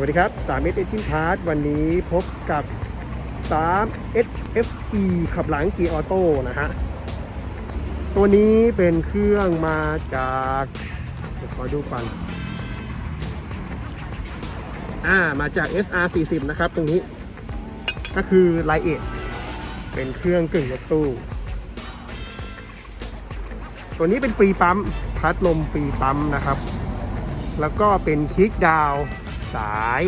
วัสดีครับ3 s เอจินพาร์ทวันนี้พบกับ3 SFE ขับหลังกีออโต้นะฮะ ตัวนี้เป็นเครื่องมาจากเดี๋ยวขอดูก่อนอ่ามาจาก SR40 นะครับ ตรงนี้ ก็คือไลเอทเป็นเครื่องกึ่งรถตู้ ตัวนี้เป็นฟรีปั๊ม พัดลมฟรีปั๊มนะครับ แล้วก็เป็นคลิกดาวน์ สาย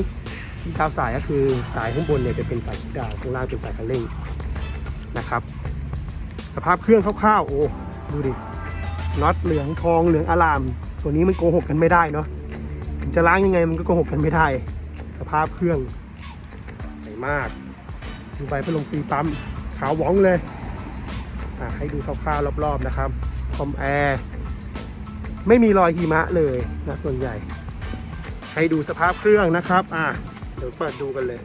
คลิกดาวสายก็คือสายข้างบนเนี่ยจะเป็นสายกดาวข้างล่างเป็นสายคันเร่งนะครับสภาพเครื่องคร่าวๆโอ้ดูดิน็อตเหลืองทองเหลืองอลาม ตัวนี้มันโกหกกันไม่ได้เนาะถึงจะล้างยังไงมันก็โกหกกันไม่ได้ สภาพเครื่องใสมากดูใบพัดลมฟรีปั๊มขาวหวองเลยให้ดูคร่าวๆรอบๆนะครับคอมแอร์ไม่มีรอยหิมะเลยนะส่วนใหญ่ ให้ดูสภาพเครื่องนะครับ อะเดี๋ยวเปิดดูกันเลย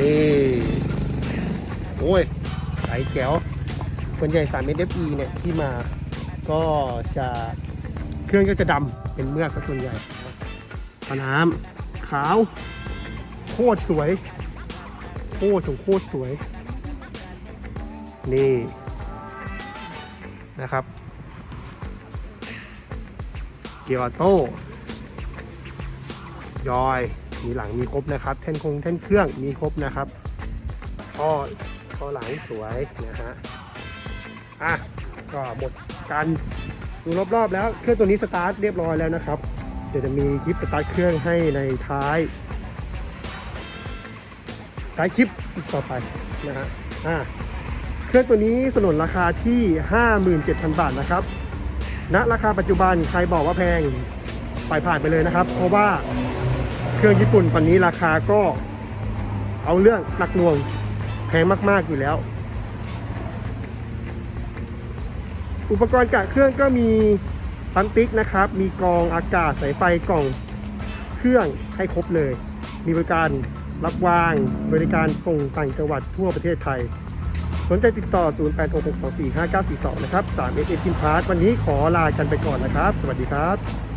นี่ โอ้ยใสแจ๋วส่วนใหญ่3 SFE เนี่ยที่มาก็จะเครื่องก็จะดำเป็นเมือกส่วนใหญ่ฝาน้ำขาว โคตรสวย โคตรสงโคตรสวย นี่ นะครับ เกียร์ออโต้ยอย มีหลังมีครบนะครับ แท่นคงแท่นเครื่องมีครบนะครับท่อท่อหลังสวยนะฮะ อะ ก็หมดการดูรอบๆแล้ว เครื่องตัวนี้สตาร์ทเรียบร้อยแล้วนะครับ เดี๋ยวจะมีคลิปสตาร์ทเครื่องให้ในท้าย ท้ายคลิปต่อไปนะฮะ อะ เครื่องตัวนี้สนนราคาที่ 57,000 บาทนะครับณราคาปัจจุบันใครบอกว่าแพงไปผ่านไปเลยนะครับ เพราะว่าเครื่องญี่ปุ่นตอนนี้ราคาก็เอาเรื่องหนักหน่วงแพงมาก ๆ อยู่แล้ว อุปกรณ์กะเครื่องก็มีปั๊มติ๊กนะครับ มีกองอากาศสายไฟกล่องเครื่องให้ครบเลย มีบริการรับวางบริการส่งต่างจังหวัดทั่วประเทศไทย สนใจติดต่อ 0866245942 นะครับ3 s อ Team Part วันนี้ขอลากันไปก่อนนะครับ สวัสดีครับ